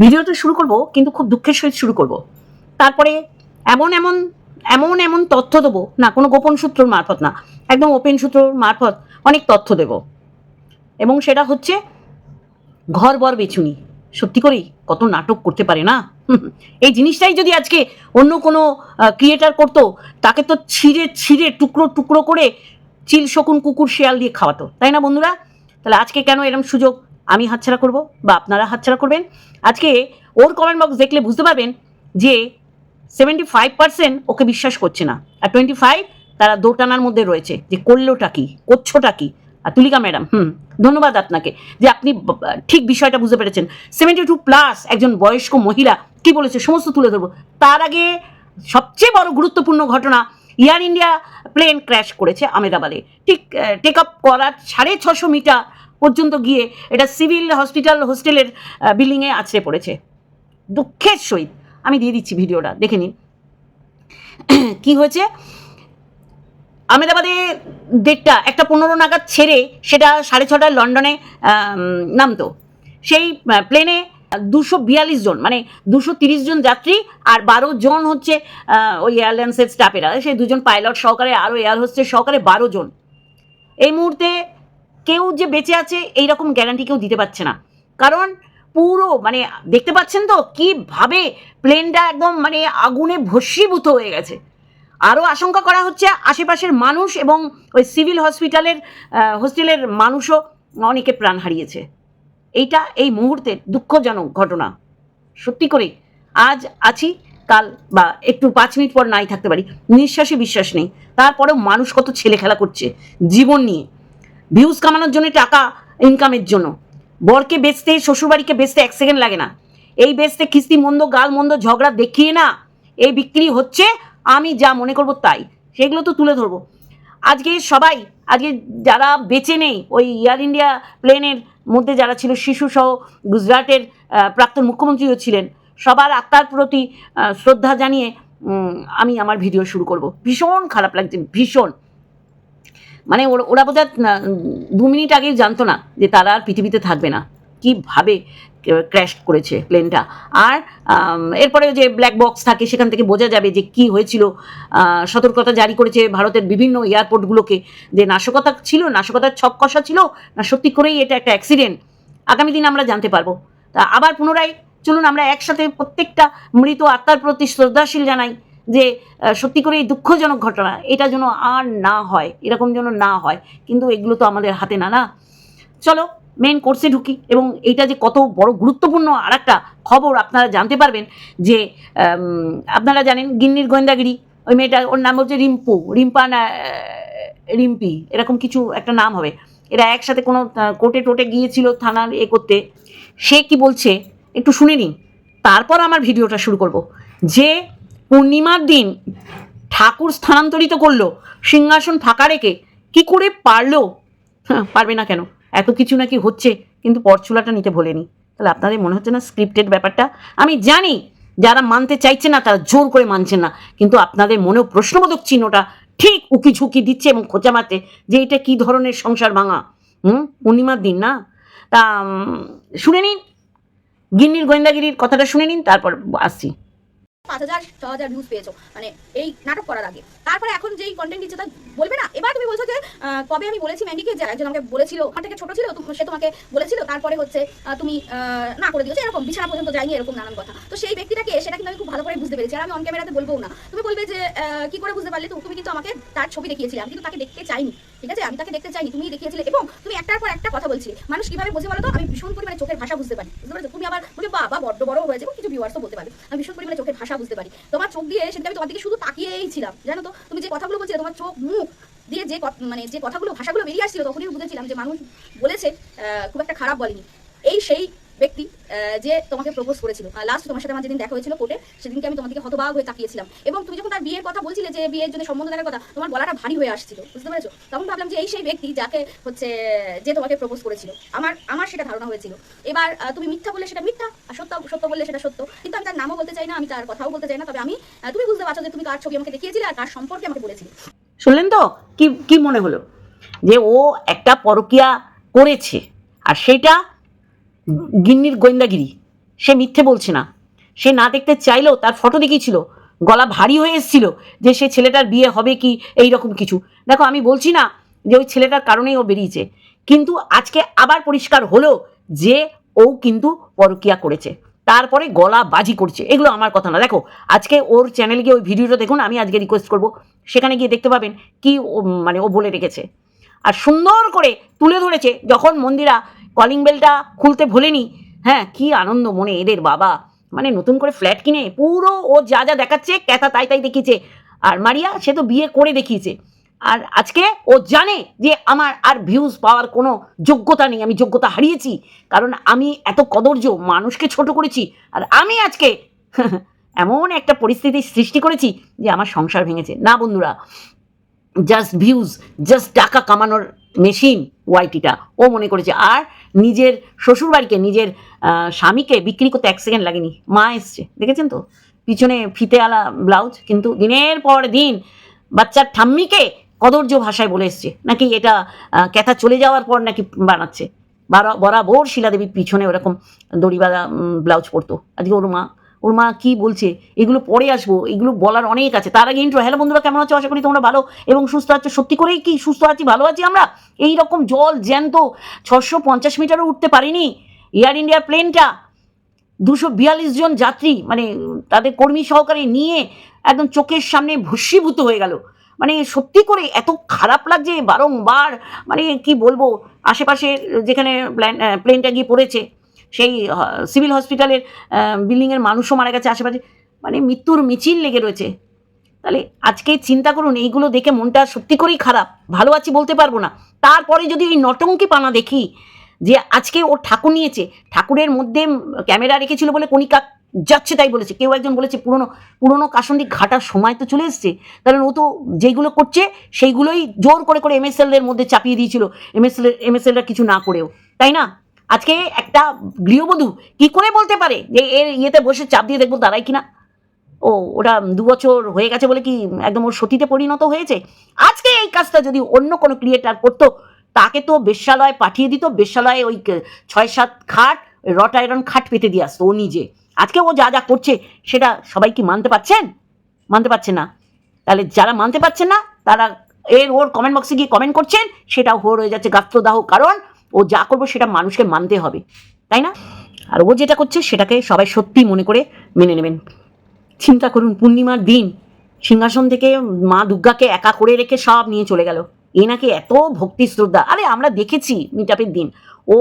ভিডিওটা শুরু করব, কিন্তু খুব দুঃখের সহিত শুরু করব। তারপরে এমন এমন এমন এমন তথ্য দেবো, না, কোনো গোপন সূত্রর মারফত না, একদম ওপেন সূত্রর মারফত অনেক তথ্য দেব। এবং সেটা হচ্ছে ঘর বর বেছুনি সত্যি করেই কত নাটক করতে পারে না? এই জিনিসটাই যদি আজকে অন্য কোনো ক্রিয়েটার করতো, তাকে তো ছিঁড়ে ছিঁড়ে, টুকরো টুকরো করে চিল, শকুন, কুকুর, শেয়াল দিয়ে খাওয়াতো। তাই না বন্ধুরা? তাহলে আজকে কেন এরকম সুযোগ আমি হাতছাড়া করব বা আপনারা হাতছাড়া করবেন। আজকে ওর কমেন্ট বক্স দেখলে বুঝতে পারবেন যে সেভেন্টি ফাইভ পার্সেন্ট ওকে বিশ্বাস করছে না। আর টোয়েন্টি ফাইভ তারা দোটানার মধ্যে রয়েছে যে করলোটা কি? করছোটা কি? আর তুলিকা ম্যাডাম, হুম, ধন্যবাদ আপনাকে যে আপনি ঠিক বিষয়টা বুঝতে পেরেছেন। সেভেন্টি টু প্লাস একজন বয়স্ক মহিলা, কি বলেছে? সমস্ত তুলে ধরবো। তার আগে সবচেয়ে বড় গুরুত্বপূর্ণ ঘটনা এয়ার ইন্ডিয়া প্লেন ক্র্যাশ করেছে আমেদাবাদে। ঠিক টেক আপ করার সাড়ে ছশো মিটার পর্যন্ত গিয়ে এটা সিভিল হসপিটাল, হোস্টেলের বিল্ডিংয়ে আছড়ে পড়েছে। দুঃখের সহিত আমি দিয়ে দিচ্ছি ভিডিওটা, দেখে নিন। কি হয়েছে? আহমেদাবাদে ডেটটা একটা পনেরো নাগাদ ছেড়ে সেটা সাড়ে ছটায় লন্ডনে নামতো। সেই প্লেনে দুশো বিয়াল্লিশ জন মানে দুশো তিরিশ জন যাত্রী আর বারো জন হচ্ছে ওই এয়ারলাইন্সের স্টাফেরা। সেই দুজন পাইলট সহকারে, আরও এয়ার হোস্টেস সহকারে বারো জন। এই মুহূর্তে কেউ যে বেঁচে আছে এই রকম গ্যারান্টি কেউ দিতে পারছে না। কারণ পুরো মানে দেখতে পাচ্ছেন তো কীভাবে প্লেনটা একদম মানে আগুনে ভস্মীভূত হয়ে গেছে। আরও আশঙ্কা করা হচ্ছে আশেপাশের মানুষ এবং ওই সিভিল হসপিটালের হোস্টেলের মানুষও অনেকে প্রাণ হারিয়েছে। এইটা এই মুহূর্তে দুঃখজনক ঘটনা। সত্যি করে, আজ আছি, কাল বা একটু পাঁচ মিনিট পর নাই থাকতে পারি। নিঃশ্বাসে বিশ্বাস নেই। তারপরেও মানুষ কত ছেলে খেলা করছে জীবন নিয়ে। ভিউজ কামানোর জন্য টাকা ইনকামের জন্য। বরকে বেচতে, শ্বশুরবাড়িকে বেচতে এক সেকেন্ড লাগে না। এই বেচতে খিস্তি মন্দ, গাল মন্দ, ঝগড়া দেখিয়ে না। এই বিক্রি হচ্ছে, আমি যা মনে করব তাই। সেগুলো তো তুলে ধরবো। আজকে সবাই, আজকে যারা বেঁচে নেই, ওই এয়ার ইন্ডিয়া প্লেনের মধ্যে যারা ছিল, শিশু সহ গুজরাটের প্রাক্তন মুখ্যমন্ত্রীও ছিলেন, সবার আত্মার প্রতি শ্রদ্ধা জানিয়ে আমি আমার ভিডিও শুরু করব। ভীষণ খারাপ লাগছে, ভীষণ। মানে ওরা বোধ দু মিনিট আগেই জানতো না যে তারা আর পৃথিবীতে থাকবে না। কীভাবে ক্র্যাশ করেছে প্লেনটা আর এরপরে যে ব্ল্যাক বক্স থাকে, সেখান থেকে বোঝা যাবে যে কি হয়েছিল। সতর্কতা জারি করেছে ভারতের বিভিন্ন এয়ারপোর্টগুলোকে যে নাশকতা ছিল, নাশকতার ছক কষা ছিল, না সত্যি করেই এটা একটা অ্যাক্সিডেন্ট আগামী দিন আমরা জানতে পারব। তা আবার পুনরায় চলুন, আমরা একসাথে প্রত্যেকটা মৃত আত্মার প্রতি শ্রদ্ধাশীল জানাই। যে সত্যি করে এই দুঃখজনক ঘটনা, এটা যেন আর না হয়, এরকম যেন না হয়, কিন্তু এগুলো তো আমাদের হাতে না না? চলো মেন কোর্সে ঢুকি, এবং এইটা যে কত বড় গুরুত্বপূর্ণ আর একটা খবর আপনারা জানতে পারবেন যে আপনারা জানেন গিন্নির গোয়েন্দাগিরি, ওই মেয়েটা, ওর নাম হচ্ছে রিম্পু, রিম্পা না রিম্পি, এরকম কিছু একটা নাম হবে। এরা একসাথে কোনো কোর্টে টোটে গিয়েছিল থানার এ করতে। সে কি বলছে, একটু শুনে নিন, তারপর আমার ভিডিওটা শুরু করব। যে পূর্ণিমার দিন ঠাকুর স্থানান্তরিত করল সিংহাসন ফাঁকা রেখে কি করে পারল? হ্যাঁ, পারবে না কেন? এত কিছু নাকি হচ্ছে কিন্তু পরচুলাটা নিতে ভোলেনি। তাহলে আপনাদের মনে হচ্ছে না স্ক্রিপ্টেড ব্যাপারটা? আমি জানি যারা মানতে চাইছে না তারা জোর করে মানছেন না কিন্তু আপনাদের মনেও প্রশ্নবোধক চিহ্নটা ঠিক উকি ঝুঁকি দিচ্ছে এবং খোঁচা মারতে যে এটা কী ধরনের সংসার ভাঙা। হুম পূর্ণিমার দিন না? তা শুনে নিন। গিন্নির গোয়েন্দাগিরির কথাটা শুনে নিন তারপর আসছি। পাঁচ হাজার ছ হাজার ভিউজ পেয়েছ। মানে এই নাটক করার আগে। তারপরে এখন যেই কন্টেন্ট দিচ্ছে তা বলবে না। এবার তুমি বলছো যে কবে আমি বলেছি ম্যান্ডিকে যে একজন আমাকে বলেছিল, ওখান থেকে ছোট ছিল সে তোমাকে বলেছিল। তারপরে হচ্ছে তুমি না করে দিয়েছ। এরকম বিছানা পর্যন্ত যায়নি এরকম নানান কথা। তো সেই ব্যক্তিটাকে সেটা কিন্তু আমি খুব ভালো করে বুঝতে পেরেছি। আর আমি অন ক্যামেরাতে বলব না। তুমি বলবে যে কি করে বুঝতে পারলে? তুমি কিন্তু আমাকে তার ছবি দেখিয়েছিলে। আমি কিন্তু তাকে দেখতে চাইনি। ঠিক আছে? আমি তাকে দেখতে চাইনি তুমি দেখিয়েছিলে। এবং তুমি একটার পর একটা কথা বলছিলে। মানুষ কীভাবে বোঝে বলো তো আমি ভীষণ পরিমাণে চোখের ভাষা বুঝতে পারি। বুঝতে পারছ? তুমি আবার বলে বাবা, বড্ড বড় হয়েছে কিছু ভিউয়ার্সও বলতে পারবে। আমি ভীষণ পরিমাণে চোখের ভাষা বুঝতে পারি। তোমার চোখ দিয়ে সেদিন আমি তোমার দিকে শুধু তাকিয়েই ছিলাম, জানো তো? তুমি যে কথাগুলো বলছিলে, তোমার চোখ, মুখ দিয়ে যে মানে যে কথাগুলো, ভাষাগুলো বেরিয়ে আসছিল, তখনই বুঝেছিলাম যে মানুষ বলেছে খুব একটা খারাপ বলেনি। এই সেই ব্যক্তি যে তোমাকে প্রপোজ করেছিল। লাস্ট তোমার সাথে আমার যেদিন দেখা হয়েছিল কোর্টে সেদিনকে আমি তোমার দিকে হতবাক হয়ে তাকিয়েছিলাম। এবং তুমি যখন তার বিয়ের কথা বলছিলে যে বিয়ের জন্য সম্বন্ধ দেখার কথা, তোমার গলাটা ভারী হয়ে আসছিল, বুঝতে পেরেছ? তখন ভাবলাম যে এই সেই ব্যক্তি যাকে হচ্ছে, যে তোমাকে প্রপোজ করেছিল। আমার আমার সেটা ধারণা হয়েছিল। এবার তুমি মিথ্যা বললে সেটা মিথ্যা, আর সত্য সত্য বললে সেটা সত্য। কিন্তু আমি তার নামও বলতে চাই না, আমি তার কথাও বলতে চাই না, তবে আমি তুমি বুঝতে পারছ যে তুমি কার ছবি আমাকে দেখিয়েছিলে আর কার সম্পর্কে আমাকে বলেছিলে। শুনলেন তো? কি কি মনে হলো? যে ও একটা পরকিয়া করেছে, আর সেটা গিন্নির গোয়েন্দাগিরি। সে মিথ্যে বলছে না। সে না দেখতে চাইলেও তার ফটো দেখিয়েছিল গলা ভারী হয়ে এসেছিল যে সে ছেলেটার বিয়ে হবে কি এই রকম কিছু। দেখো, আমি বলছি না যে ওই ছেলেটার কারণেই ও বেরিয়েছে। কিন্তু আজকে আবার পরিষ্কার হলো যে ও কিন্তু পরকিয়া করেছে। তারপরে গলা বাজি করছে। এগুলো আমার কথা না। দেখো, আজকে ওর চ্যানেলে গিয়ে ওই ভিডিওটা দেখুন, আমি আজকে রিকোয়েস্ট করব। সেখানে গিয়ে দেখতে পাবেন কি মানে ও বলে রেখেছে। আর সুন্দর করে তুলে ধরেছে যখন মন্দিরা কলিং বেলটা খুলতে ভোলেনি। হ্যাঁ কি আনন্দ মনে এদের বাবা। মানে নতুন করে ফ্ল্যাট কিনে পুরো ও যা যা দেখাচ্ছে, ক্যাথা তাই তাই দেখিয়েছে। আর মারিয়া, সে তো বিয়ে করে দেখিয়েছে। আর আজকে ও জানে যে আমার আর ভিউজ পাওয়ার কোনো যোগ্যতা নেই, আমি যোগ্যতা হারিয়েছি। কারণ আমি এত কদর্য, মানুষকে ছোট করেছি। আর আমি আজকে এমন একটা পরিস্থিতির সৃষ্টি করেছি যে আমার সংসার ভেঙেছে। না বন্ধুরা জাস্ট ভিউজ জাস্ট টাকা কামানোর মেশিন ওয়াইটিটা ও মনে করেছে, আর নিজের শ্বশুরবাড়িকে, নিজের স্বামীকে বিক্রি করতে এক সেকেন্ড লাগেনি। মা এসছে, দেখেছেন তো? পিছনে ফিতে আলা ব্লাউজ কিন্তু দিনের পর দিন বাচ্চার ঠাম্মিকে কদর্য ভাষায় বলে এসছে। নাকি এটা ক্যাথা চলে যাওয়ার পর নাকি বানাচ্ছে? বারা, বরাবর শিলাদেবীর পিছনে ওরকম দড়ি বাঁধা ব্লাউজ পরতো। আজকে ওর মা ওর মা কি বলছে? এগুলো পরে আসব, এগুলো বলার অনেক আছে। তার আগে ইন্ট্রো হ্যালো বন্ধুরা, কেমন আছো? আশা করি তোমরা ভালো এবং সুস্থ আছো। সত্যি করেই কি সুস্থ আছি, ভালো আছি আমরা? এই রকম জল জ্যান্ত ছশো পঞ্চাশ মিটারও উঠতে পারিনি। এয়ার ইন্ডিয়ার প্লেনটা দুশো বিয়াল্লিশ জন যাত্রী মানে তাদের কর্মী সহকারে নিয়ে একদম চোখের সামনে ভস্মীভূত হয়ে গেল। মানে সত্যি করে এত খারাপ লাগছে বারংবার। মানে কি বলব? আশেপাশে যেখানে প্ল্যান প্লেনটা গিয়ে পড়েছে সেই সিভিল হসপিটালের বিল্ডিংয়ের মানুষও মারা গেছে আশেপাশে। মানে মৃত্যুর মিছিল লেগে রয়েছে। তাহলে আজকে চিন্তা করুন, এইগুলো দেখে মনটা সত্যি করেই খারাপ। ভালো আছি বলতে পারব না। তারপরে যদি এই নটঙ্কি পানা দেখি, যে আজকে ও ঠাকুর নিয়েছে, ঠাকুরের মধ্যে ক্যামেরা রেখেছিল বলে কণিকা যাচ্ছে তাই বলেছে। কেউ একজন বলেছে, পুরনো পুরনো কাসন্দি ঘাটার সময় তো চলে এসছে। কারণ ও তো যেগুলো করছে, সেইগুলোই জোর করে করে এমএসএল এর মধ্যে চাপিয়ে দিয়েছিল। এমএসএল, এমএসএলরা কিছু না করেও। তাই না? আজকে একটা গৃহবধূ কি করে বলতে পারে যে এর ইয়েতে বসে চাপ দিয়ে দেখব দাঁড়ায় কিনা? ও, ওটা দু বছর হয়ে গেছে বলে কি একদম ওর সতীতে পরিণত হয়েছে? আজকে এই কাজটা যদি অন্য কোনো ক্রিয়েটার করতো, তাকে তো বেশ্যালয় পাঠিয়ে দিত, বেশ্যালয়ে ওই ছয় সাত খাট রট আয়রন খাট পেতে দিয়ে আসতো ও নিজে। আজকে ও যা যা করছে, সেটা সবাই কি মানতে পারছেন? মানতে পারছে না। তাহলে যারা মানতে পারছেন না, তারা এর ওর কমেন্ট বক্সে গিয়ে কমেন্ট করছেন হোর হয়ে যাচ্ছে গাত্রদাহ কারণ ও যা করব সেটা মানুষকে মানতে হবে, তাই না? আর ও যেটা করছে সেটাকে সবাই সত্যি মনে করে মেনে নেবেন। চিন্তা করুন, পূর্ণিমার দিন সিংহাসন থেকে মা দুর্গাকে একা করে রেখে সব নিয়ে চলে গেল। এ নাকি এত ভক্তি শ্রদ্ধা। আরে আমরা দেখেছি মিটাপের দিন। ও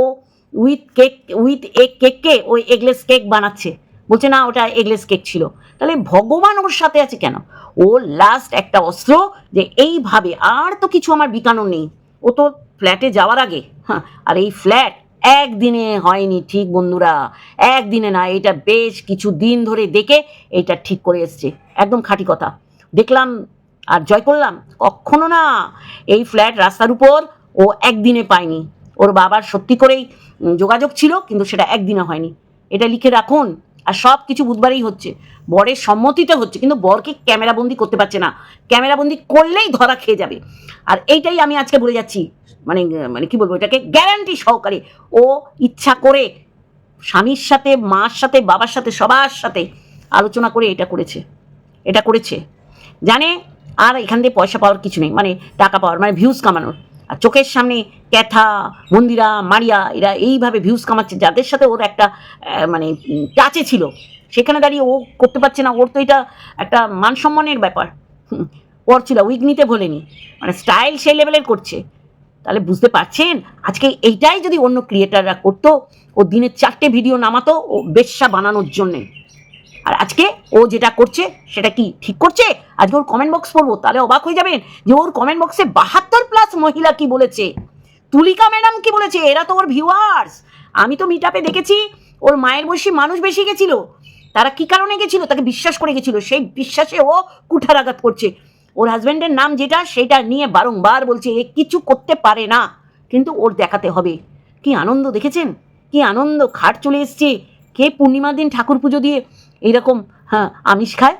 উইথ কেক উইথ এগ কেককে ওই এগলেস কেক বানাচ্ছে। বলছে, না, ওটা এগলেস কেক ছিল। তাহলে ভগবান ওর সাথে আছে কেন? ও লাস্ট একটা অস্ত্র যে এইভাবে আর তো কিছু আমার বিকানো নেই। ও তো ফ্ল্যাটে যাওয়ার আগে। হ্যাঁ আর এই ফ্ল্যাট একদিনে হয়নি ঠিক বন্ধুরা, একদিনে না, এটা বেশ কিছু দিন ধরে দেখে এটা ঠিক করে এসছে। একদম খাঁটি কথা। দেখলাম আর জয় করলাম? কখনো না। এই ফ্ল্যাট রাস্তার উপর ও একদিনে পায়নি। ওর বাবার সত্যি করেই যোগাযোগ ছিল, কিন্তু সেটা একদিনে হয়নি। এটা লিখে রাখুন। আর সব কিছু বুধবারেই হচ্ছে। বরের সম্মতিতে হচ্ছে, কিন্তু বরকে ক্যামেরাবন্দি করতে পারছে না। ক্যামেরাবন্দি করলেই ধরা খেয়ে যাবে। আর এইটাই আমি আজকে বলে যাচ্ছি মানে মানে কি বলব এটাকে গ্যারান্টি সহকারে। ও ইচ্ছা করে স্বামীর সাথে, মার সাথে, বাবার সাথে, সবার সাথে আলোচনা করে এটা করেছে। এটা করেছে। জানে? আর এখান থেকে পয়সা পাওয়ার কিছু নেই। মানে টাকা পাওয়ার মানে ভিউজ কামানোর। আর চোখের সামনে ক্যাথা, মন্দিরা, মারিয়া, এরা এইভাবে ভিউজ কামাচ্ছে, যাদের সাথে ওর একটা মানে টাচে ছিল। সেখানে দাঁড়িয়ে ও করতে পারছে না, ওর তো এটা একটা মান সম্মানের ব্যাপার ওর ছিল উইক নিতে ভোলেনি। মানে স্টাইল সেই লেভেলের করছে। তাহলে বুঝতে পারছেন? আজকে এইটাই যদি অন্য ক্রিয়েটাররা করতো, ও দিনে চারটে ভিডিও নামাতো, ও বেশ্যা বানানোর জন্যে। আর আজকে ও যেটা করছে, সেটা কি ঠিক করছে? আজকে ওর কমেন্ট বক্স পড়ব, তাহলে অবাক হয়ে যাবেন যে ওর কমেন্ট বক্সে বাহাত্তর প্লাস মহিলা কি বলেছে? তুলিকা ম্যাডাম কি বলেছে? এরা তো ওর ভিউয়ার্স আমি তো মিটাপে দেখেছি, ওর মায়ের বয়সী মানুষ বেশি গেছিল। তারা কি কারণে গেছিল? তাকে বিশ্বাস করে গেছিল। সেই বিশ্বাসে ও কুঠারাঘাত করছে। ওর হাজব্যান্ডের নাম যেটা, সেটা নিয়ে বারংবার বলছে, এ কিছু করতে পারে না। কিন্তু ওর দেখাতে হবে। কি আনন্দ দেখেছেন? কি আনন্দ, খাট চলে এসছে। কে পূর্ণিমার দিন ঠাকুর পুজো দিয়ে এইরকম হ্যাঁ আমিষ খায়।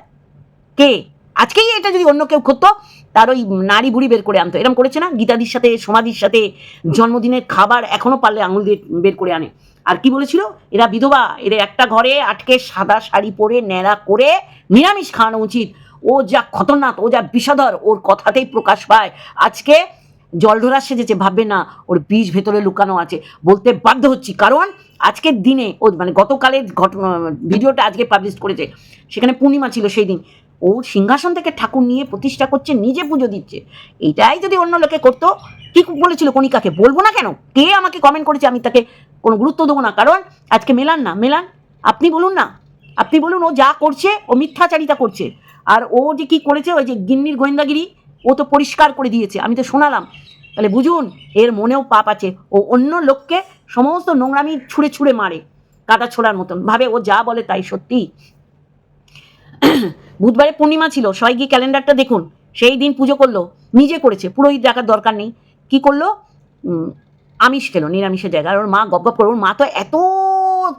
কে? আজকেই এটা যদি অন্য কেউ করতো, তার ওই নারী বুড়ি বের করে আনতো। এরকম করেছে না? গীতাদির সাথে, সমাধির সাথে, জন্মদিনের খাবার এখনও পারলে আঙুল দিয়ে বের করে আনে। আর কি বলেছিল? এরা বিধবা এরা একটা ঘরে আটকে সাদা শাড়ি পরে ন্যাড়া করে নিরামিষ খাওয়ানো উচিত। ও যা খতরনাক, ও যা বিষধর ওর কথাতেই প্রকাশ পায়। আজকে জলঢোরা সেজেছে, ভাববে না ওর বীজ ভেতরে লুকানো আছে। বলতে বাধ্য হচ্ছি, কারণ আজকের দিনে ও মানে গতকালের ঘটনা, ভিডিওটা আজকে পাবলিশ করেছে, সেখানে পূর্ণিমা ছিল সেই দিন। ও সিংহাসন থেকে ঠাকুর নিয়ে প্রতিষ্ঠা করছে, নিজে পুজো দিচ্ছে। এইটাই যদি অন্য লোকে করতো কি বলেছিল কণিকাকে। বলব না কেন? কে আমাকে কমেন্ট করেছে আমি তাকে কোনো গুরুত্ব দেবো না, কারণ আজকে মেলান না। মেলান, আপনি বলুন না। আপনি বলুন ও যা করছে, ও মিথ্যাচারিতা করছে। আর ও যে কি করেছে, ওই যে গিন্নির গোয়েন্দাগিরি ও তো পরিষ্কার করে দিয়েছে, আমি তো শোনালাম। তাহলে বুঝুন, এর মনেও পাপ আছে। ও অন্য লোককে সমস্ত নোংরামি ছুঁড়ে ছুঁড়ে মারে কাদা ছোড়ার মতন। ভাবে ও যা বলে তাই সত্যি। বুধবারে পূর্ণিমা ছিল, সবাই গিয়ে ক্যালেন্ডারটা দেখুন। সেই দিন পুজো করল, নিজে করেছে, পুরোহিত ডাকার দরকার নেই। কি করল? আমিষ খেলো, নিরামিষের জায়গায়। আর ওর মা গপ গপ করে, ওর মা তো এত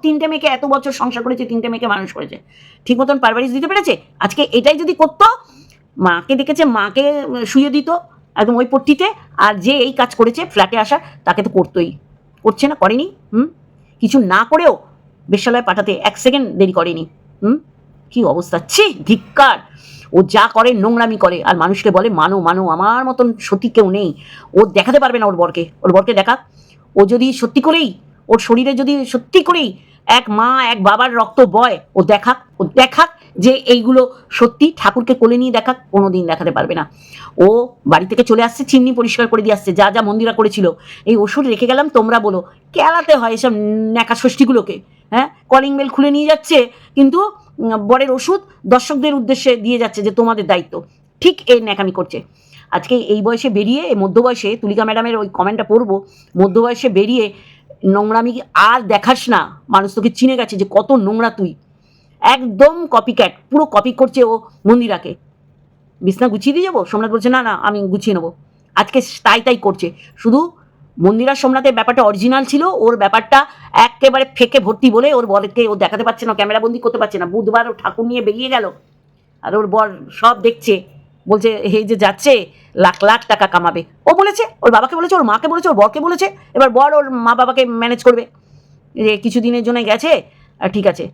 তিনটে মেয়েকে, এত বছর সংসার করেছে, তিনটে মেয়েকে মানুষ করেছে। ঠিক মতন পারভারিশ দিতে পেরেছে? আজকে এটাই যদি করতো মাকে দেখেছে, মাকে শুয়ে দিত একদম ওই পট্টিতে, আর যে এই কাজ করেছে ফ্ল্যাটে আসা তাকে তো করতোই। করছে না, করেনি, হুম? কিছু না করেও বেশ্যালয়ে পাঠাতে এক সেকেন্ড দেরি করেনি, হুম? কি অবস্থা? ছি, ধিক্কার। ও যা করে, নোংরামি করে, আর মানুষকে বলে, মানো মানো, আমার মতন সত্যি কেউ নেই। ও দেখাতে পারবে না ওর বরকে ওর বরকে দেখা। ও যদি সত্যি করেই, ওর শরীরে যদি সত্যি করেই এক মা, এক বাবার রক্ত বয়, ও দেখাক ও দেখাক যে এইগুলো সত্যি ঠাকুরকে কোলে নিয়ে দেখাক কোনোদিন দেখাতে পারবে না। ও বাড়ি থেকে চলে আসছে চিমনি পরিষ্কার করে দিয়ে আসছে, যা যা মন্দিরা করেছিল। এই ওষুধ রেখে গেলাম, তোমরা বলো, কেলাতে হয় এসব ন্যাকা ষষ্ঠীগুলোকে? হ্যাঁ? কলিং বেল খুলে নিয়ে যাচ্ছে, কিন্তু বরের ওষুধ দর্শকদের উদ্দেশ্যে দিয়ে যাচ্ছে যে তোমাদের দায়িত্ব। ঠিক এই ন্যাকামি করছে। আজকে এই বয়সে বেরিয়ে, এই মধ্য বয়সে তুলিকা ম্যাডামের ওই কমেন্টটা পড়ব মধ্য বয়সে বেরিয়ে নোংরামি আর দেখাস না। মানুষ তোকে চিনে গেছে যে কত নোংরা তুই। একদম কপি ক্যাট পুরো কপি করছে ও মন্দিরাকে। বিছনা গুছিয়ে দিয়ে যাব? সোমনাথ বলছে, না না, আমি গুছিয়ে নেব। আজকে তাই তাই করছে। শুধু মন্দিরা সোমনাথের ব্যাপারটা অরিজিনাল ছিল, ওর ব্যাপারটা একেবারে ফেকে ভর্তি বলে ওর বরকে ও দেখাতে পারছে না, ক্যামেরা বন্দি করতে পারছে না। বুধবার ও ঠাকুর নিয়ে বেরিয়ে গেল। আর ওর বর সব দেখছে। বলছে এই যে যাচ্ছে, লাখ লাখ টাকা কামাবে। ও বলেছে, ওর বাবাকে বলেছে, ওর মাকে বলেছে, ওর বরকে বলেছে। এবার বর ওর মা বাবাকে ম্যানেজ করবে। যে কিছু দিনের জন্য গেছে ঠিক আছে।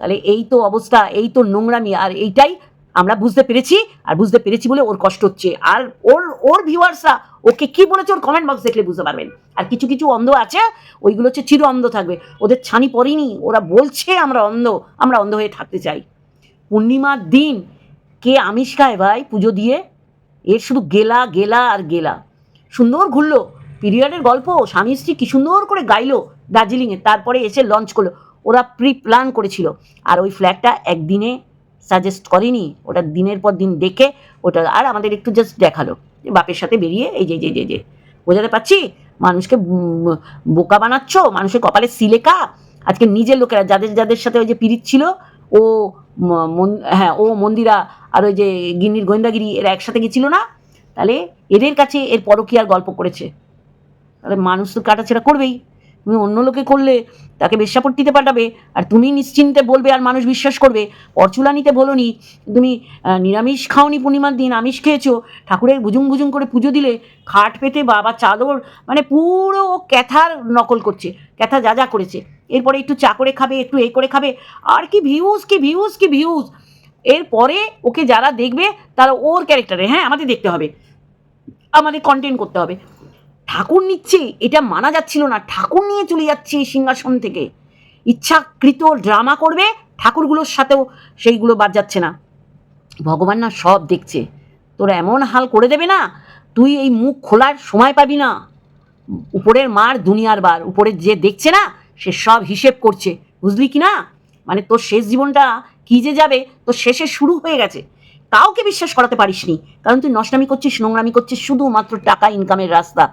তাহলে এই তো অবস্থা, এই তো নোংরামি, আর এইটাই আমরা বুঝতে পেরেছি, আর বুঝতে পেরেছি বলে ওর কষ্ট হচ্ছে। আর ওর ওর ভিউয়ার্সরা, ওকে কি বলেছে ওর কমেন্ট বক্স দেখলে বুঝতে পারবেন। আর কিছু কিছু অন্ধ আছে, ওইগুলো হচ্ছে চির অন্ধ থাকবে। ওদের ছানি পড়েনি, ওরা বলছে আমরা অন্ধ আমরা অন্ধ হয়ে থাকতে চাই। পূর্ণিমার দিন, কে আমিষ খায় ভাই পুজো দিয়ে? এর শুধু গেলা গেলা আর গেলা। সুন্দর ঘুরলো, পিরিয়ডের গল্প, স্বামী স্ত্রী কি সুন্দর করে গাইলো দার্জিলিংয়ে, তারপরে এসে লঞ্চ করল। ওরা প্রি প্ল্যান করেছিল। আর ওই ফ্ল্যাটটা একদিনে সাজেস্ট করেনি, ওটা দিনের পর দিন দেখে ওটা আর আমাদের একটু জাস্ট দেখাল। বাপের সাথে বেরিয়ে এই যে যে যে যে, বোঝাতে পারছি? মানুষকে বোকা বানাচ্ছ? মানুষের কপালে সিলেকা? আজকে নিজের লোকেরা যাদের যাদের সাথে ওই যে পিরিত ছিল, ও হ্যাঁ ও, মন্দিরা আর ওই যে গিন্নির গোয়েন্দাগিরি এরা একসাথে গেছিল না? তাহলে এদের কাছে এর পরকীয়ার গল্প করেছে। তাহলে মানুষ তো কাটাছেড়া করবেই। তুমি অন্য লোকে করলে তাকে বেশ্যাপট্টিতে পাঠাবে আর তুমি নিশ্চিন্তে বলবে আর মানুষ বিশ্বাস করবে। পরচুলানিতে বলোনি, তুমি নিরামিষ খাওনি পূর্ণিমার দিন, আমিষ খেয়েছো। ঠাকুরের বুজুং বুজুং করে পুজো দিলে, খাট পেতে বাবা চাদর মানে পুরো ও ক্যাথার নকল করছে, ক্যাথা যা যা করেছে। এরপরে একটু চা করে খাবে, একটু এই করে খাবে। আর কি ভিউজ কি ভিউজ কি ভিউজ এরপরে ওকে যারা দেখবে, তারা ওর ক্যারেক্টারে হ্যাঁ আমাদের দেখতে হবে। আমাদের কন্টেন্ট করতে হবে। ঠাকুর নিচ্ছে, এটা মানা যাচ্ছিল না। ঠাকুর নিয়ে চলে যাচ্ছে সিংহাসন থেকে। ইচ্ছাকৃত ড্রামা করবে, ঠাকুরগুলোর সাথেও সেইগুলো বাদ যাচ্ছে না। ভগবান না সব দেখছে। তোরা এমন হাল করে দেবে না, তুই এই মুখ খোলার সময় পাবি না। উপরের মার দুনিয়ার বার, উপরের যে দেখছে না, সে সব হিসেব করছে। বুঝলি কি না? মানে তোর শেষ জীবনটা কি যে যাবে, তোর শেষে শুরু হয়ে গেছে। কাউকে বিশ্বাস করাতে পারিসনি, কারণ তুই নষ্টামি করছিস, নোংরামি করছিস শুধুমাত্র টাকা ইনকামের রাস্তা।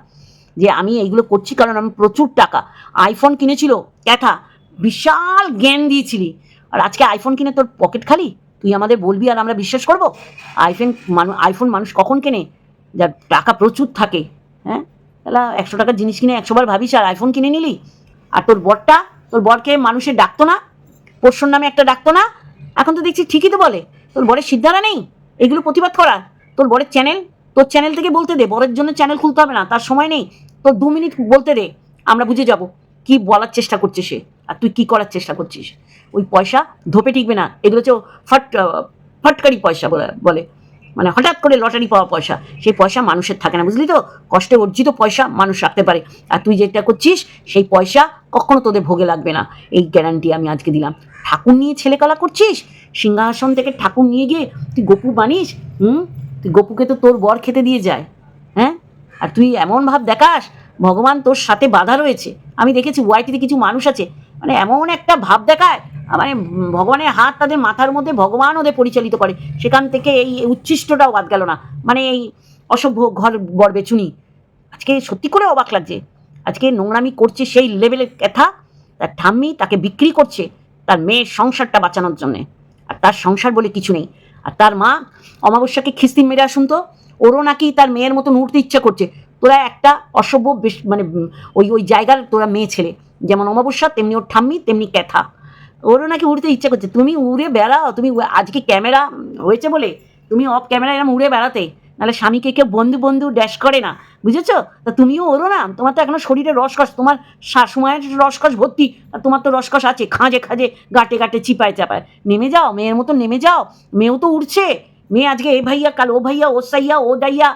যে আমি এইগুলো করছি কারণ আমি প্রচুর টাকা। আইফোন কিনেছিল ক্যাথা বিশাল জ্ঞান দিয়েছিলি। আর আজকে আইফোন কিনে তোর পকেট খালি? তুই আমাদের বলবি আর আমরা বিশ্বাস করব? আইফোন মানুষ আইফোন মানুষ কখন কেনে? যার টাকা প্রচুর থাকে হ্যাঁ? তাহলে একশো টাকার জিনিস কিনে একশোবার ভাবিস আর আইফোন কিনে নিলি। আর তোর বরটা, তোর বরকে মানুষের ডাকতো না, পোষ্যর নামে একটা ডাকতো না। এখন তো দেখছি ঠিকই তো বলে। তোর বরের সিদ্ধারা নেই। এগুলো প্রতিবাদ করা তোর বরের চ্যানেল তোর চ্যানেল থেকে বলতে দে, বরের জন্য চ্যানেল খুলতে হবে না, তার সময় নেই। তোর দু মিনিট বলতে দে, আমরা বুঝে যাব কি বলার চেষ্টা করছে সে আর তুই কি করার চেষ্টা করছিস। ওই পয়সা ধোপে টিকবে না, এগুলো হচ্ছে ফট ফটকারি পয়সা বলে মানে হঠাৎ করে লটারি পাওয়া পয়সা, সেই পয়সা মানুষের থাকে না, বুঝলি তো? কষ্টে অর্জিত পয়সা মানুষ রাখতে পারে। আর তুই যেটা করছিস, সেই পয়সা কখনো তোদের ভোগে লাগবে না। এই গ্যারান্টি আমি আজকে দিলাম। ঠাকুর নিয়ে ছেলেকালা করছিস? সিংহাসন থেকে ঠাকুর নিয়ে গিয়ে তুই গপু বানিস, হুম? তুই গপুকে তো তোর বর খেতে দিয়ে যায় হ্যাঁ? আর তুই এমন ভাব দেখাস, ভগবান তোর সাথে বাধা রয়েছে। আমি দেখেছি ওয়াইটিতে কিছু মানুষ আছে মানে এমন একটা ভাব দেখায় মানে ভগবানের হাত তাদের মাথার মধ্যে ভগবান ওদের পরিচালিত করে। সেখান থেকে এই উচ্ছিষ্টটাও বাদ গেল না। মানে এই অসভ্য ঘর বর বেচুনি, আজকে সত্যি করে অবাক লাগছে। আজকে নোংরামি করছে সেই লেভেলের কথা, তার ঠাম্মি তাকে বিক্রি করছে তার মেয়ের সংসারটা বাঁচানোর জন্যে। আর তার সংসার বলে কিছু নেই। আর তার মা অমাবস্যাকে খিস্তি মেরে আসুন তো। ওরও নাকি তার মেয়ের মতন উঠতে ইচ্ছা করছে। তোরা একটা অসভ্য বেশ মানে ওই ওই জায়গার তোরা মেয়ে ছেলে। যেমন অমাবস্যা, তেমনি ওর ঠাম্মি, তেমনি ক্যাথা। ওরও নাকি উড়তে ইচ্ছা করছে। তুমি উড়ে বেড়াও, তুমি আজকে ক্যামেরা হয়েছে বলে? তুমি অফ ক্যামেরা এরম উড়ে বেড়াতে। নাহলে স্বামীকে কেউ বন্ধু বন্ধু ড্যাশ করে না, বুঝেছ? তা তুমিও ওরও না, তোমার তো এখনও শরীরে রসকস, তোমার শাশুমায়ের রসকস ভর্তি, আর তোমার তো রসকস আছে, খাঁজে খাঁজে, গাটে গাটে, চিপায় চাপায়। নেমে যাও, মেয়ের মতো নেমে যাও, মেয়েও তো উঠছে মেয়ে আজকে এ ভাইয়া, কাল ও ভাইয়া, ও সাইয়া, ও দাইয়া,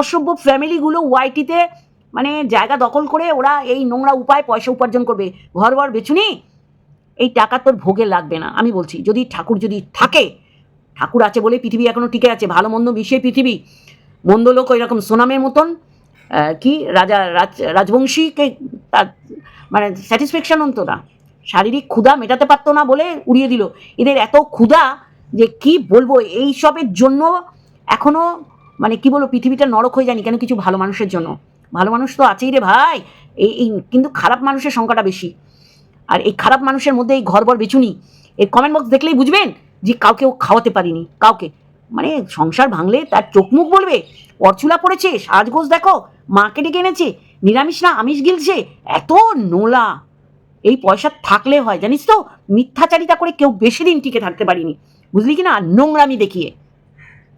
অসভ্য ফ্যামিলিগুলো ওয়াইটিতে মানে জায়গা দখল করে ওরা এই নোংরা উপায় পয়সা উপার্জন করবে। ঘর ঘর বেছুনি এই টাকা তোর ভোগে লাগবে না, আমি বলছি, যদি ঠাকুর যদি থাকে ঠাকুর আছে বলে পৃথিবী এখনও টিকে আছে, ভালো মন্দ মিশিয়ে পৃথিবী। মন্দ লোক ওই রকম সোনামের মতন কি? রাজা, রাজ, রাজবংশীকে তার মানে স্যাটিসফ্যাকশন হতো না। শারীরিক ক্ষুধা মেটাতে পারতো না বলে উড়িয়ে দিল। এদের এত ক্ষুধা যে কি বলব এই সবের জন্য এখনও মানে কি বলব, পৃথিবীটা নরক হয়ে যায়নি। কেন কিছু ভালো মানুষের জন্য? ভালো মানুষ তো আছেই রে ভাই। এই এই কিন্তু খারাপ মানুষের সংখ্যাটা বেশি। আর এই খারাপ মানুষের মধ্যে এই ঘর ঘরবর বেচুনি, এই কমেন্ট বক্স দেখলেই বুঝবেন যে কাউকে ও খাওয়াতে পারিনি, কাউকে। মানে সংসার ভাঙলে তার চোখ মুখ বলবে অর্চুলা পড়েছে, সাজগোজ দেখো, মাকে ডেকে এনেছে, নিরামিষ না, আমিষ গিলছে, এত নোলা। এই পয়সা থাকলে হয়, জানিস তো, মিথ্যাচারিতা করে কেউ বেশি দিন টিকে থাকতে পারিনি। বুঝলি কি না? নোংরামি দেখিয়ে।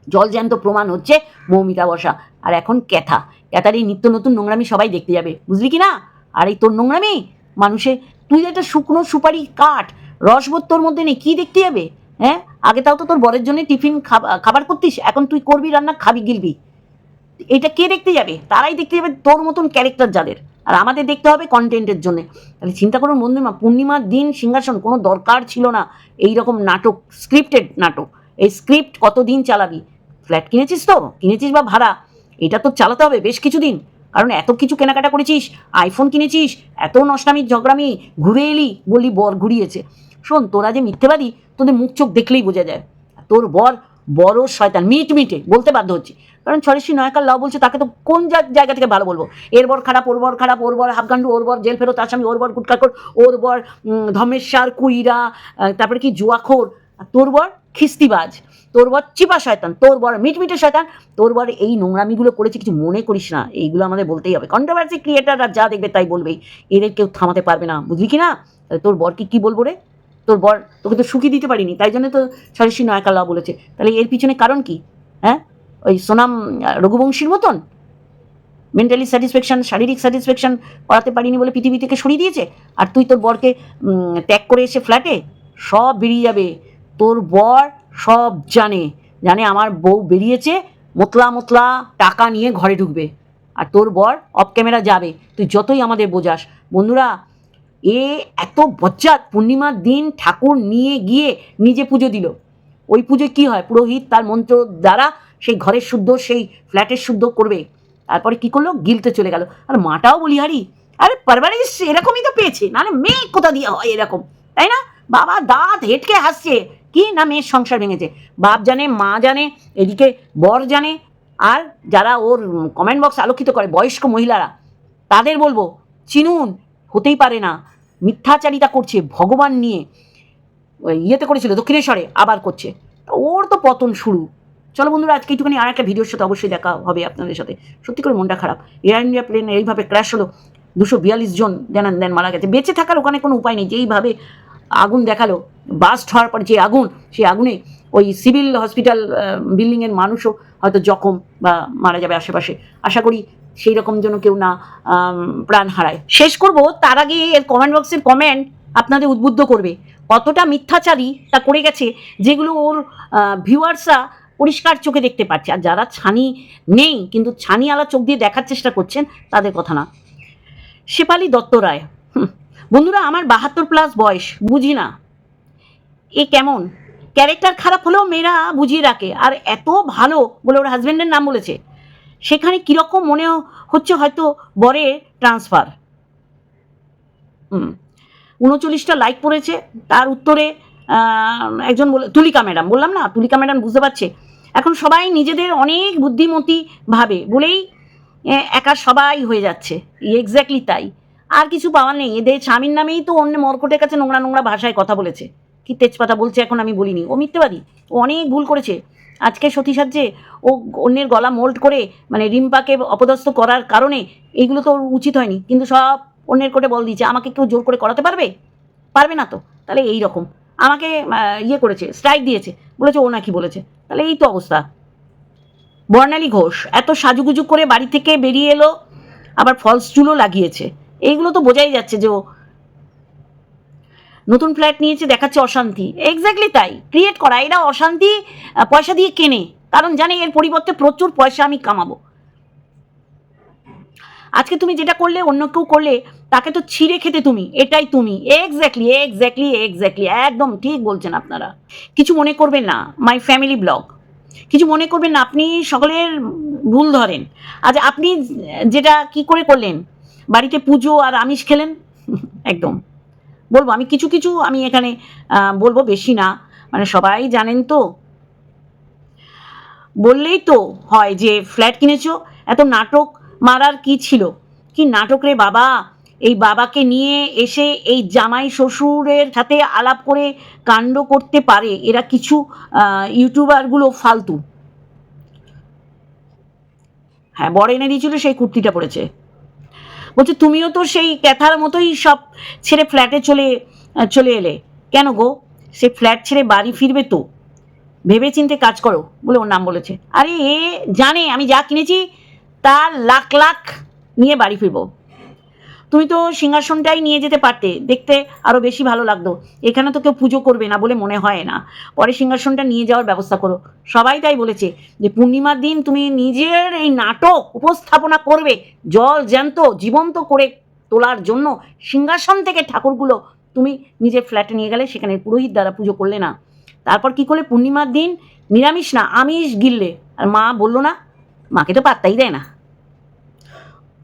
জলজ্যান্ত প্রমাণ হচ্ছে মৌমিতা বসা। আর এখন ক্যাথা। ক্যাথার এই নিত্য নতুন নোংরামি সবাই দেখতে যাবে। বুঝলি কি না? আর এই তোর নোংরামি? মানুষে, তুই একটা শুকনো সুপারি কাঠ, রসবোধ তোর মধ্যে নেই, কী দেখতে যাবে? হ্যাঁ? আগে তাও তো তোর বরের জন্য টিফিন খাবা- খাবার করতিস, এখন তুই করবি, রান্না খাবি, গিলবি। এটা কে দেখতে যাবে? তারাই দেখতে যাবে তোর মতন ক্যারেক্টার যাদের। আর আমাদের দেখতে হবে কন্টেন্টের জন্য। তাহলে চিন্তা করুন বন্ধুমা পূর্ণিমার দিন সিংহাসন কোনো দরকার ছিল না এই রকম নাটক স্ক্রিপ্টেড নাটক। এই স্ক্রিপ্ট কতদিন চালাবি? ফ্ল্যাট কিনেছিস তো? কিনেছিস বা ভাড়া? এটা তো চালাতে হবে বেশ কিছুদিন। কারণ এত কিছু কেনাকাটা করেছিস আইফোন কিনেছিস, এত নষ্টামি, ঝগড়ামি, ঘুরে এলি বলি বর ঘুরিয়েছে। শোন, তোরা যে মিথ্যেবাদী, তোদের মুখ চোখ দেখলেই বোঝা যায়। তোর বর, বড় শয়তান, মিট মিটে, বলতে বাধ্য হচ্ছি। কারণ ছড়েশি নয়কার লাভ বলছে, তাকে তো কোন জায়গা থেকে ভালো বলব? এর বর খারাপ, ওর বর খারাপ, ওর বর হাফগান্ডু, ওর বর জেল ফেরত আসামি ওর বর গুটকাকর ওর বর ধমেশ্বর, কুইরা তারপরে কি জুয়াখোর তোর বর খিস্তিবাজ, তোর বর চিপা শয়তান, তোর বর মিটমিটে শয়তান, তোর বর এই নোংরামিগুলো করেছে, কিছু মনে করিস না, এইগুলো আমাদের বলতেই হবে। কন্ট্রোভার্সি ক্রিয়েটাররা যা দেখবে তাই বলবেই, এদের কেউ থামাতে পারবে না, বুঝলি কি না? তোর বরকে কি বলব রে? তোর বর তোকে তো সুখী দিতে পারিনি, তাই জন্য তো সরেশি নয়কাল্লা বলেছে। তাহলে এর পিছনে কারণ কি? হ্যাঁ? ওই সোনাম রঘুবংশীর মতন? মেন্টালি স্যাটিসফ্যাকশন শারীরিক স্যাটিসফ্যাকশন করাতে পারিনি বলে পৃথিবী থেকে সরিয়ে দিয়েছে? আর তুই তোর বরকে ত্যাগ করে এসে ফ্ল্যাটে সব বেরিয়ে যাবে। তোর বর সব জানে। জানে আমার বউ বেরিয়েছে, মোতলা মোতলা টাকা নিয়ে ঘরে ঢুকবে। আর তোর বর অফ ক্যামেরা যাবে। তুই যতই আমাদের বোঝাস। বন্ধুরা এ এত বজ্জাত পূর্ণিমার দিন ঠাকুর নিয়ে গিয়ে নিজে পুজো দিল। ওই পুজোয় কী হয়? পুরোহিত তার মন্ত্র দ্বারা সেই ঘরের শুদ্ধ, সেই ফ্ল্যাটের শুদ্ধ করবে। তারপরে কি করল? গিলতে চলে গেল। আর মাটাও বলিহারি আরে পারবারিস এরকমই তো পেয়েছে। নাহলে মেয়ে কোথা দিয়ে হয় এরকম? তাই না? বাবা দাঁত হেটকে হাসছে। কি না মেয়ের সংসার ভেঙেছে? বাপ জানে, মা জানে, এদিকে বর জানে। আর যারা ওর কমেন্ট বক্স আলোকিত করে, বয়স্ক মহিলারা, তাদের বলব, চিনুন হতেই পারে না। মিথ্যাচারিতা করছে ভগবান নিয়ে। ইয়েতে করেছিল, দক্ষিণেশ্বরে আবার করছে। ওর তো পতন শুরু। চলো বন্ধুরা, আজকে একটুখানি আর একটা ভিডিওর সাথে অবশ্যই দেখা হবে আপনাদের সাথে। সত্যি করে মনটা খারাপ। এয়ার ইন্ডিয়া প্লেন এইভাবে ক্র্যাশ হলো, দুশো বিয়াল্লিশ জন জানান দেন মারা গেছে। বেঁচে থাকার ওখানে কোনো উপায় নেই। যেইভাবে আগুন দেখাল বাস্ট হওয়ার পর যে আগুন, সেই আগুনে ওই সিভিল হসপিটাল বিল্ডিংয়ের মানুষও হয়তো জখম বা মারা যাবে আশেপাশে। আশা করি সেই রকম যেন কেউ না প্রাণ হারায়। শেষ করব, তার আগে এর কমেন্ট বক্সের কমেন্ট আপনাদের উদ্বুদ্ধ করবে। কতটা মিথ্যাচারী তা করে গেছে, যেগুলো ওর ভিউয়ার্সরা পরিষ্কার চোখে দেখতে পাচ্ছে। আর যারা ছানি নেই, কিন্তু ছানি আলা চোখ দিয়ে দেখার চেষ্টা করছেন, তাদের কথা না। শেফালি দত্ত রায় বন্ধুরা আমার বাহাত্তর প্লাস বয়স, বুঝি না। এ কেমন? ক্যারেক্টার খারাপ হলেও মেয়েরা বুঝিয়ে রাখে। আর এত ভালো বলে ওর হাজব্যান্ডের নাম বলেছে। সেখানে কীরকম মনে হচ্ছে হয়তো বরের ট্রান্সফার? উনচল্লিশটা লাইক পড়েছে, তার উত্তরে একজন বলে, তুলিকা ম্যাডাম, বললাম না, তুলিকা ম্যাডাম বুঝতে পারছে। এখন সবাই নিজেদের অনেক বুদ্ধিমতী ভাবে, বলেই একা সবাই হয়ে যাচ্ছে। এক্স্যাক্টলি তাই। আর কিছু পাওয়ার নেই। এদের স্বামীর নামেই তো অন্য মর্কটের কাছে নোংরা নোংরা ভাষায় কথা বলেছে। কি তেজপাতা বলছে এখন আমি বলিনি। ও মিথ্যেবাদী। ও অনেক ভুল করেছে। আজকে সতী সাজ্যে ও অন্যের গলা মোল্ড করে মানে রিম্পাকে অপদস্থ করার কারণে এইগুলো তো উচিত হয়নি। কিন্তু সব অন্যের কোটে বল দিয়েছে, আমাকে কেউ জোর করে করাতে পারবে? পারবে না তো। তাহলে এই রকম। আমাকে ইয়ে করেছে স্ট্রাইক দিয়েছে। বলেছে ও নাকি বলেছে। তাহলে এই তো অবস্থা। বর্ণালী ঘোষ, এত সাজুগুজু করে বাড়ি থেকে বেরিয়ে এলো, আবার ফলস চুলও লাগিয়েছে। এইগুলো তো বোঝাই যাচ্ছে যে ও নতুন ফ্ল্যাট নিয়েছে, দেখাচ্ছে অশান্তি। এক্স্যাক্টলি তাই। ক্রিয়েট করা। এরা অশান্তি পয়সা দিয়ে কেনে। কারণ জানে, এর পরিবর্তে প্রচুর পয়সা আমি কামাবো। আজকে তুমি যেটা করলে, অন্য কেউ করলে, তাকে তো ছিঁড়ে খেতে তুমি। এটাই তুমি। এক্স্যাক্টলি এক্স্যাক্টলি এক্স্যাক্টলি একদম ঠিক বলছেন আপনারা। কিছু মনে করবেন না মাই ফ্যামিলি ব্লগ কিছু মনে করবেন না, আপনি সকলের ভুল ধরেন। আজ আপনি যেটা কি করে করলেন? বাড়িতে পুজো আর আমিষ খেলেন? একদম। বলব, আমি কিছু কিছু আমি এখানে বলব বেশি না। মানে সবাই জানেন তো। বললেই তো হয় যে ফ্ল্যাট কিনেছো, এত নাটক মারার কি ছিল? কি নাটক রে বাবা? এই বাবাকে নিয়ে এসে এই জামাই শ্বশুরের সাথে আলাপ করে কাণ্ড করতে পারে, এরা কিছু ইউটিউবারগুলো ফালতু। হ্যাঁ বড় এনে দিয়েছিল, সেই কুর্তিটা পরেছে। বলছে, তুমিও তো সেই ক্যাথার মতোই সব ছেড়ে ফ্ল্যাটে চলে চলে এলে। কেন গো? সে ফ্ল্যাট ছেড়ে বাড়ি ফিরবে তো। ভেবে চিনতে কাজ করো, বলে ওর নাম বলেছে। আরে, এ জানে, আমি যা কিনেছি, তার লাখ লাখ নিয়ে বাড়ি ফিরবো। তুমি তো সিংহাসনটাই নিয়ে যেতে পারতে, দেখতে আরও বেশি ভালো লাগতো। এখানে তো কেউ পুজো করবে না বলে মনে হয় না। পরে সিংহাসনটা নিয়ে যাওয়ার ব্যবস্থা করো। সবাই তাই বলেছে যে পূর্ণিমার দিন তুমি নিজের এই নাটক উপস্থাপনা করবে, জল জ্যান্ত, জীবন্ত করে তোলার জন্য। সিংহাসন থেকে ঠাকুরগুলো তুমি নিজের ফ্ল্যাটে নিয়ে গেলে, সেখানে পুরোহিত দ্বারা পুজো করলে না। তারপর কি করলে? পূর্ণিমার দিন নিরামিষ না, আমিষ গিললে। আর মা বলল না, মাকে তো পাত্তাই দেয় না।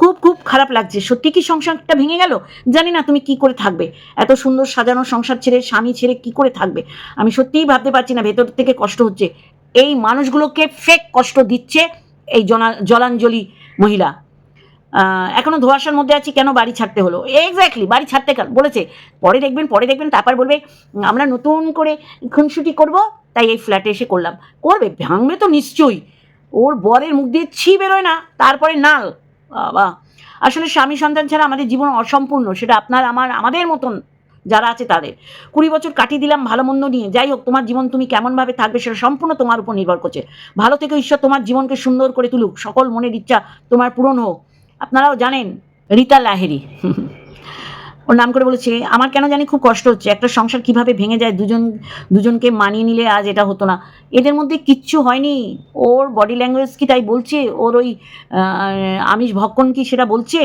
খুব খুব খারাপ লাগছে। সত্যি কি সংসারটা ভেঙে গেল? জানি না তুমি কি করে থাকবে। এত সুন্দর সাজানো সংসার ছেড়ে, স্বামী ছেড়ে কি করে থাকবে? আমি সত্যিই ভাবতে পারছি না, ভেতর থেকে কষ্ট হচ্ছে। এই মানুষগুলোকে ফেক কষ্ট দিচ্ছে এই জলাঞ্জলি মহিলা। এখনও ধোয়াশার মধ্যে আছি, কেন বাড়ি ছাড়তে হলো? এক্স্যাক্টলি বাড়ি ছাড়তে বলেছে, পরে দেখবেন পরে দেখবেন, তারপর বলবে, আমরা নতুন করে খুনসুটি করব, তাই এই ফ্ল্যাটে এসে করলাম। করবে, ভাঙবে তো নিশ্চয়ই। ওর বরের মুখ দিয়ে ছি বেরোয় না, তারপরে নাল। বাবা। আসলে স্বামী সন্তান ছাড়া আমাদের জীবন অসম্পূর্ণ, সেটা আপনার, আমার, আমাদের মতন যারা আছে তাদের। কুড়ি বছর কাটিয়ে দিলাম ভালো মন্দ নিয়ে। যাই হোক, তোমার জীবন তুমি কেমনভাবে থাকবে সেটা সম্পূর্ণ তোমার উপর নির্ভর করছে। ভালো থেকে ঈশ্বর, তোমার জীবনকে সুন্দর করে তুলুক। সকল মনের ইচ্ছা তোমার পূরণ হোক। আপনারাও জানেন, রীতা লাহেরি ওর নাম করে বলেছে, আমার কেন জানি খুব কষ্ট হচ্ছে, একটা সংসার কীভাবে ভেঙে যায়, দুজন, দুজনকে মানিয়ে নিলে আজ এটা হতো না। এদের মধ্যে কিচ্ছু হয়নি। ওর বডি ল্যাঙ্গুয়েজ কি তাই বলছে? ওর ওই আমিষ ভক্ষণ কি সেটা বলছে?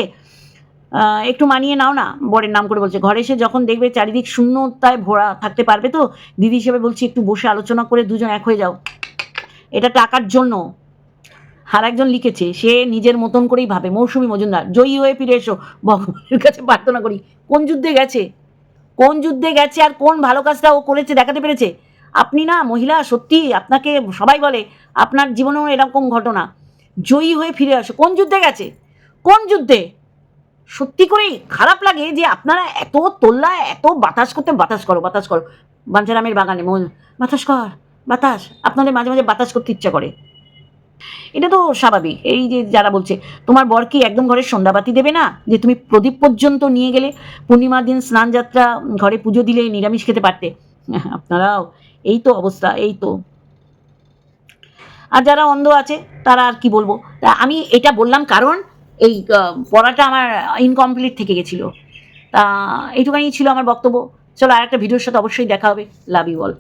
একটু মানিয়ে নাও না, বরের নাম করে বলছে। ঘরে এসে যখন দেখবে চারিদিক শূন্যতায় ভরা থাকতে পারবে তো, দিদি হিসেবে বলছি, একটু বসে আলোচনা করে দুজন এক হয়ে যাও। এটা টাকার জন্য। আর একজন লিখেছে, সে নিজের মতন করেই ভাবে। মৌসুমি মজুমদার, জয়ী হয়ে ফিরে এসো। ভগবানের কাছে প্রার্থনা করি। কোন যুদ্ধে গেছে? কোন যুদ্ধে গেছে আর কোন ভালো কাজটা ও করেছে দেখাতে পেরেছে? আপনি না মহিলা, সত্যি আপনাকে সবাই বলে, আপনার জীবনেও এরকম ঘটনা। জয়ী হয়ে ফিরে আসো। কোন যুদ্ধে গেছে? কোন যুদ্ধে? সত্যি করেই খারাপ লাগে যে আপনারা এত তোল্লা এত বাতাস করতে, বাতাস করো বাতাস করো। বাঞ্ছারামের বাগানে বাতাস কর, বাতাস। আপনাদের মাঝে মাঝে বাতাস করতে ইচ্ছা করে। এটা তো স্বাভাবিক। এই যে যারা বলছে, তোমার বর কি একদম ঘরে সন্ধ্যাবাতি দেবে না? যে তুমি প্রদীপ পর্যন্ত নিয়ে গেলে, পূর্ণিমার দিন স্নান যাত্রা, ঘরে পুজো দিলে, নিরামিষ খেতে পারতে? আপনারাও, এই তো অবস্থা, এই তো। আর যারা অন্ধ আছে, তারা আর কি বলব? আমি এটা বললাম কারণ এই পড়াটা আমার ইনকমপ্লিট থেকে গেছিল। তা এইটুখানি ছিল আমার বক্তব্য। চলো আর একটা ভিডিওর সাথে অবশ্যই দেখা হবে। Love you all